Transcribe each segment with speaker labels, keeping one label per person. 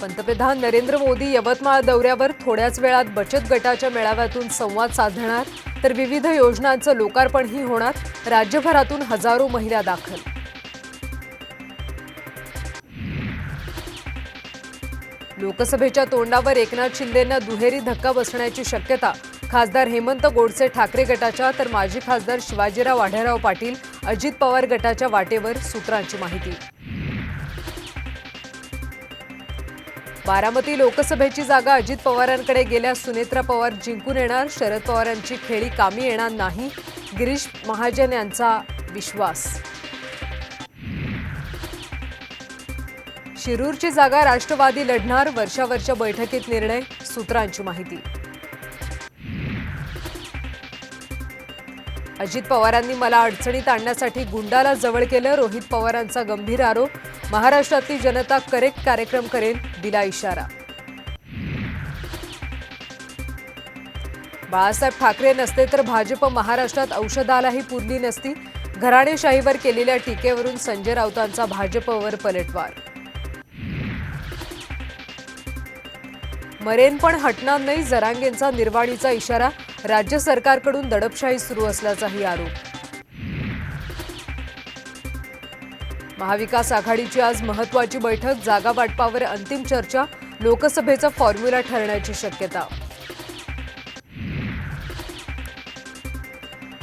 Speaker 1: पंतप्रधान नरेंद्र मोदी यवतमाळ दौऱ्यावर थोड्याच वेळात बचत गटाच्या मेळाव्यातून संवाद साधणार तर विविध योजनांचं लोकार्पणही होणार राज्यभरातून हजारो महिला दाखल. लोकसभेच्या तोंडावर एकनाथ शिंदेंना दुहेरी धक्का बसण्याची शक्यता खासदार हेमंत गोडसे ठाकरे गटाच्या तर माजी खासदार शिवाजीराव आढळराव पाटील अजित पवार गटाच्या वाटेवर सूत्रांची माहिती. बारामती लोकसभेची जागा अजित पवारांकडे गेल्यास सुनेत्रा पवार जिंकून येणार शरद पवारांची खेळी कामी येणार नाही गिरीश महाजन यांचा विश्वास. शिरूरची जागा राष्ट्रवादी लढणार वर्षावरच्या बैठकीत निर्णय सूत्रांची माहिती. अजित पवारांनी मला अडचणीत आणण्यासाठी गुंडाला जवळ केलं. रोहित पवारांचा गंभीर आरोप. महाराष्ट्रातली जनता करेक्ट कार्यक्रम करेल दिला इशारा. बाळासाहेब ठाकरे नसते तर भाजप महाराष्ट्रात औषधालाही पुरली नसती. घराणेशाहीवर केलेल्या टीकेवरून संजय राऊतांचा भाजपवर पलटवार मरेन पण हटणार नाही जरांगेंचा निर्वाणीचा इशारा राज्य सरकारकडून दडपशाही सुरू असल्याचाही आरोप. महाविकास आघाडीची आज महत्वाची बैठक जागा वाटपावर अंतिम चर्चा लोकसभेचा फॉर्म्युला ठरण्याची शक्यता.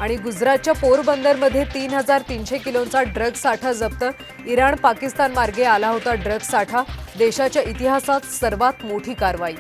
Speaker 1: आणि गुजरातच्या पोरबंदरमध्ये तीन हजार तीनशे किलोचा ड्रग साठा जप्त. इराण पाकिस्तान मार्गे आला होता ड्रग साठा. देशाच्या इतिहासात सर्वात मोठी कारवाई.